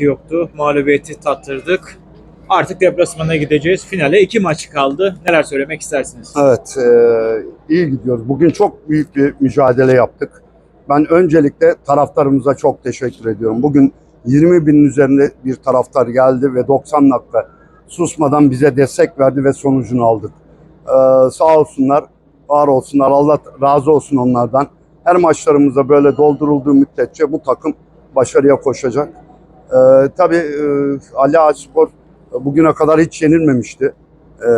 yoktu. Mağlubiyeti tattırdık. Artık deplasmana gideceğiz. Finale iki maç kaldı. Neler söylemek istersiniz? Evet, e, iyi gidiyoruz. Bugün çok büyük bir mücadele yaptık. Ben öncelikle taraftarımıza çok teşekkür ediyorum. Bugün 20 binin üzerinde bir taraftar geldi ve 90 dakika susmadan bize destek verdi ve sonucunu aldık. E, sağ olsunlar, var olsunlar, Allah razı olsun onlardan. Her maçlarımızda böyle doldurulduğu müddetçe bu takım başarıya koşacak. E, tabii e, Ali Ağaç Spor bugüne kadar hiç yenilmemişti. E,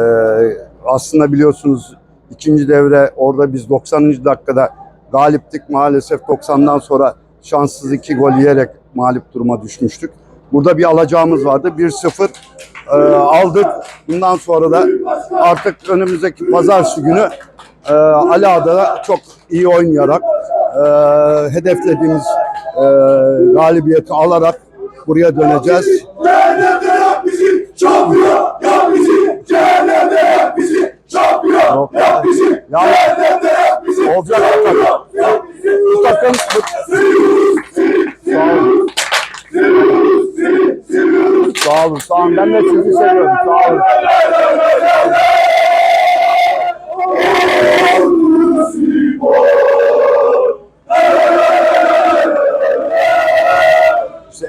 aslında biliyorsunuz ikinci devre orada biz 90. dakikada galiptik. Maalesef 90'dan sonra şanssız iki gol yiyerek mağlup duruma düşmüştük. Burada bir alacağımız vardı. 1-0 e, aldık. Bundan sonra da artık önümüzdeki pazartesi günü e, Ali Ağa'da çok iyi oynayarak e, hedeflediğimiz e, galibiyeti alarak buraya döneceğiz. Cehennemde yak bizi, şampiyon yak bizi, cehennemde yak bizi, şampiyon yak bizi, Ya- cehennemde yak bizi, Olacak bu takım. şampiyon yak bizi. Bu takım olun. Sağ olun. Sağ olun. Ben de sizi seviyorum. Sağ olun.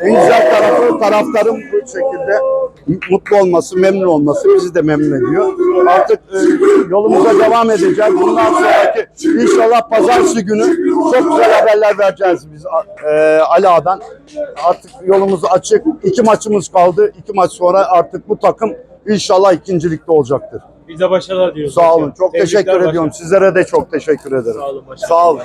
En güzel tarafı taraftarın bu şekilde mutlu olması, memnun olması bizi de memnun ediyor. Artık e, yolumuza devam edeceğiz. Bundan sonraki inşallah pazartesi günü çok güzel haberler vereceğiz biz e, Ali Ağa'dan. Artık yolumuz açık. İki maçımız kaldı. İki maç sonra artık bu takım inşallah ikincilikte olacaktır. Biz de başarılar diliyoruz. Sağ olun. Çok Tebrikler teşekkür başkanım. ediyorum. Sizlere de çok teşekkür ederim. Sağ olun başkanım. Sağ olun.